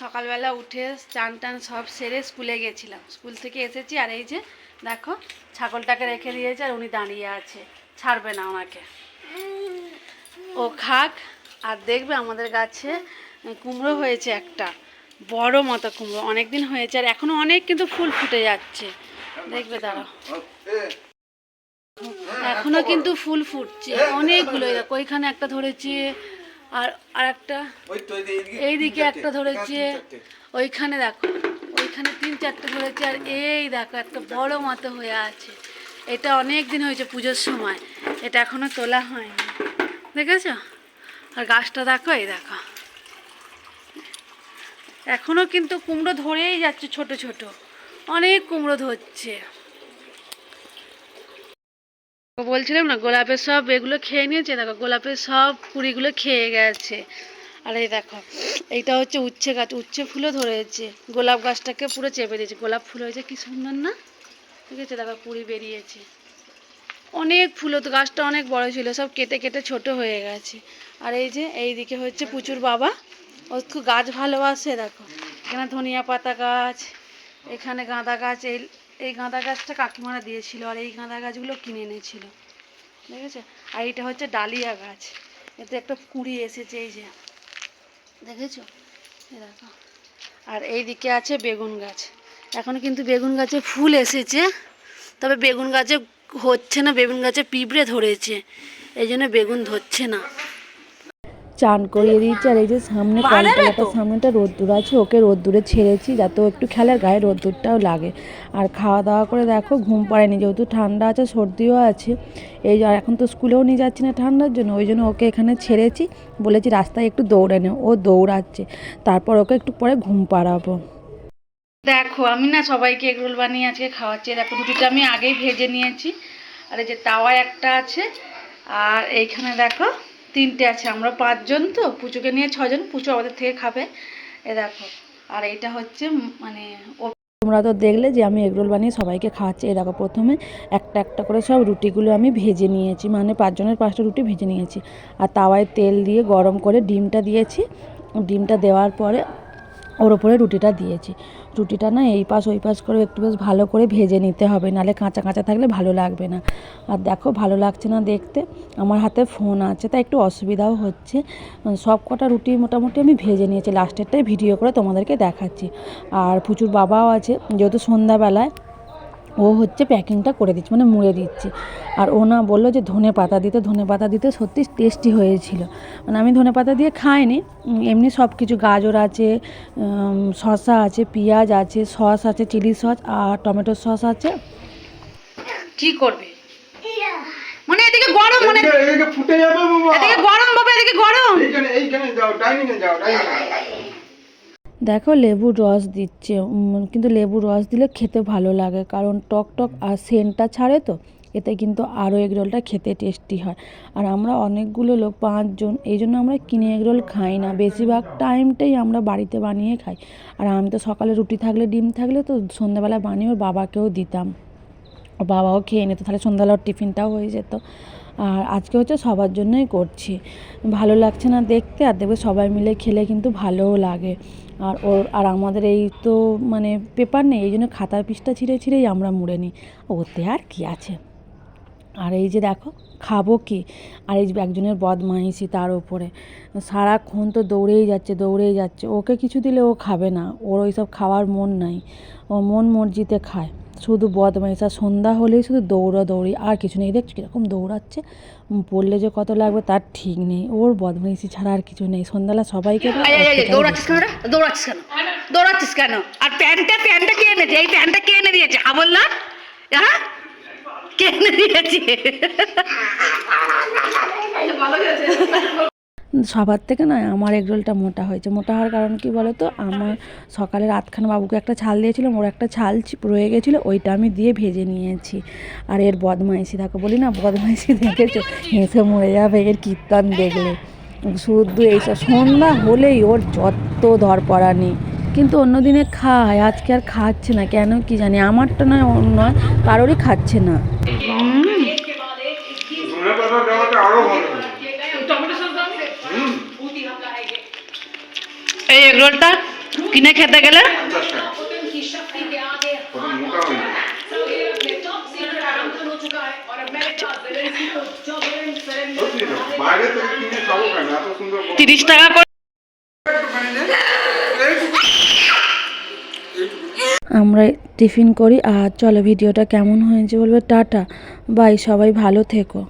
সকালবেলা উঠে চান টান সব সেরে স্কুলে গেছিলাম। স্কুল থেকে এসেছি আর এই যে দেখো, ছাগলটাকে রেখে দিয়েছে আর উনি দাঁড়িয়ে আছে। ছাড়বে না ওনাকে। ও খাক, আর দেখবে আমাদের গাছে কুমড়ো হয়েছে একটা। বড় মতো কুমড়ো অনেক দিন হয়েছে আর এখনও অনেক কিন্তু ফুল ফুটে যাচ্ছে। দেখবে দাঁড়াও। এখনও কিন্তু ফুল ফুটছে, অনেকগুলো। ওইখানে একটা ধরেছে আর আর একটা এইদিকে একটা ধরেছে। ওইখানে দেখো ওইখানে তিন চারটে ধরেছে আর এই দেখো একটা বড় মতো হয়ে আছে। এটা অনেক দিন হয়েছে পুজোর সময়। এটা এখনও তোলা হয়নি। দেখেছ? আর গাছটা দেখো এই দেখো। এখনও কিন্তু কুমড়ো ধরেই যাচ্ছে ছোট ছোট। অনেক কুমড়ো ধরছে। বলছিলাম না, গোলাপের সব এগুলো খেয়ে নিয়েছে, দেখো গোলাপের সব কুড়িগুলো খেয়ে গেছে। আর এই দেখো, এইটা হচ্ছে উচ্ছে গাছ, উচ্ছে ফুলও ধরেছে। গোলাপ গাছটাকে পুরো চেপে দিয়েছে। গোলাপ ফুল হয়েছে, কি সুন্দর না? ঠিক আছে, দেখো কুড়ি বেরিয়েছে। অনেক ফুল তো গাছটা অনেক বড় ছিল, সব কেটে কেটে ছোট হয়ে গেছে। আর এই যে, এই দিকে হচ্ছে পুচুর বাবা। ও খুব গাছ ভালোবাসে, দেখো। এখানে ধনিয়া পাতা গাছ, এখানে গাঁদা গাছ, এই এই গাঁদা গাছটা কাকিমারা দিয়েছিল আর এই গাঁদা গাছগুলো কিনে এনেছিল। দেখেছ? আর এটা হচ্ছে ডালিয়া গাছ। এতে একটা কুঁড়ি এসেছে এই যে। দেখেছ? দেখো। আর এই দিকে আছে বেগুন গাছ। এখন কিন্তু বেগুন গাছে ফুল এসেছে, তবে বেগুন গাছে হচ্ছে না, বেগুন গাছে পিঁপড়ে ধরেছে। এই জন্য বেগুন ধরছে না। চান করিয়ে দিয়েছি আর এই যে সামনে কলতলাটার সামনেটা রোদ্দুর আছে ওকে রোদ্দুরে ছেড়েছি যাতে ও একটু খেলার গায়ে রোদ্দুরটাও লাগে। আর খাওয়া দাওয়া করে দেখো ঘুম পাড়েনি যেহেতু ঠান্ডা আছে সর্দিও আছে। এই আর এখন তো স্কুলেও নিয়ে যাচ্ছি না ঠান্ডার জন্য ওই জন্য ওকে এখানে ছেড়েছি। বলেছি রাস্তায় একটু দৌড়ে নে ও দৌড়াচ্ছে। তারপর ওকে একটু পরে ঘুম পাড়াবো। দেখো আমি না সবাইকে এগরোল বানিয়ে আজকে খাওয়াচ্ছি। দেখো রুটিটা আমি আগেই ভেজে নিয়েছি। আর এই যে তাওয়া একটা আছে আর এইখানে দেখো তিনটে আছে, আমরা পাঁচজন তো, পুচুকে নিয়ে ছজন, পুচু আমাদের থেকে খাবে। এ দেখো, আর এটা হচ্ছে মানে তোমরা তো দেখলে যে আমি এগরোল বানিয়ে সবাইকে খাওয়াচ্ছি। এই দেখো, প্রথমে একটা একটা করে সব রুটিগুলো আমি ভেজে নিয়েছি মানে পাঁচজনের পাঁচটা রুটি ভেজে নিয়েছি। আর তাওয়ায় তেল দিয়ে গরম করে ডিমটা দিয়েছি। ডিমটা দেওয়ার পরে ওর ওপরে রুটিটা দিয়েছি। রুটিটা না এই পাশ ওই পাশ করে একটু বেশ ভালো করে ভেজে নিতে হবে, নালে কাঁচা কাঁচা থাকলে ভালো লাগবে না। আর দেখো ভালো লাগছে না দেখতে, আমার হাতে ফোন আছে, তাই একটু অসুবিধাও হচ্ছে। সব কটা রুটি মোটামুটি আমি ভেজে নিয়েছি লাস্টেরটাই ভিডিও করে তোমাদেরকে দেখাচ্ছি। আর প্রচুর বাবাও আছে, যেহেতু সন্ধ্যাবেলায় ও হচ্ছে প্যাকিংটা করে দিচ্ছে মানে মুড়ে দিচ্ছে। আর ও না বলল যে ধনে পাতা দিতে ধনে পাতা দিতে সত্যি টেস্টি হয়েছিল। মানে আমি ধনে পাতা দিয়ে খাইনি এমনি সব কিছু গাজর আছে শসা আছে পেঁয়াজ আছে সস আছে চিলি সস আর টমেটো সস আছে। কি করবে? মানে এদিকে গরম মানে এদিকে এদিকে ফুটে যাবে বাবা। এদিকে গরম বাবা এদিকে গরম। এইখানে এইখানে যাও ডাইনিং এ যাও। ডাইনিং দেখো লেবুর রস দিচ্ছে কিন্তু লেবুর রস দিলে খেতে ভালো লাগে, কারণ টক টক আর সেন্টটা ছাড়ে তো, এতে কিন্তু আরও এগরোলটা খেতে টেস্টি হয়। আর আমরা অনেকগুলো লোক, পাঁচজন, এই জন্য আমরা কিনে এগরোল খাই না, বেশিরভাগ টাইমটাই আমরা বাড়িতে বানিয়ে খাই। আর আমি তো সকালে রুটি থাকলে, ডিম থাকলে তো সন্ধ্যাবেলা বানিয়ে ওর বাবাকেও দিতাম। বাবাও খেয়ে নিত, তাহলে সন্ধ্যাবেলা টিফিনটাও হয়ে যেত। আর আজকে হচ্ছে সবার জন্যই করছি। ভালো লাগছে না দেখতে, আর দেখবে সবাই মিলে খেলে কিন্তু ভালোও লাগে। আর ওর, আর আমাদের এই তো মানে পেপার নেই, এই জন্য খাতার পিসটা ছিঁড়ে ছিঁড়েই আমরা মুড়ে নিই। ওতে আর কি আছে? আর এই যে দেখো, খাব কি? আর এই একজনের বদমাইশি তার ওপরে। সারাক্ষণ তো দৌড়েই যাচ্ছে দৌড়েই যাচ্ছে। ওকে কিছু দিলে ও খাবে না। ওর ওই সব খাওয়ার মন নাই। ও মন মর্জিতে খায়। শুধু বদমাইশ আর সন্ধ্যা হলেই শুধু দৌড়া দৌড়ি, আর কিছু নেই। দেখছ কীরকম দৌড়াচ্ছে। পড়লে যে কত লাগবে তার ঠিক নেই। ওর বদমাইশি ছাড়া আর কিছু নেই। সন্ধ্যাবেলা সবাইকে দৌড়াচ্ছিস কেন দৌড়াচ্ছিস কেন? আর প্যান্টটা প্যান্টটা কে এনেছে এই প্যান্টটা কে এনে দিয়েছে? হাবল না? হ্যাঁ? কে এনে দিয়েছে? সবার থেকে নয় আমার এগরোলটা মোটা হয়েছে। মোটা হওয়ার কারণ কি বলো তো আমার সকালে রাতখানা বাবুকে একটা ছাল দিয়েছিলাম ওর একটা ছাল রয়ে গেছিল ওইটা আমি দিয়ে ভেজে নিয়েছি। আর এর বদমাইশি দেখো বলি না বদমাইশি দেখেছ? হেসে মরে যাবে এর কীর্তন দেখলে। শুধু এইসব সন্ধ্যা হলেই ওর যত ধরপড়া নেই কিন্তু অন্য দিনে খায় আজকে আর খাচ্ছে না কেন কি জানি? আমারটা নয় অন্য নয় কারোরই খাচ্ছে না। কেন এত সুন্দর বস্তু। তিরিশ টাকা করে। আমরা টিফিন করি আর চলো ভিডিওটা কেমন হয়েছে বলবে টাটা বাই, সবাই ভালো থেকো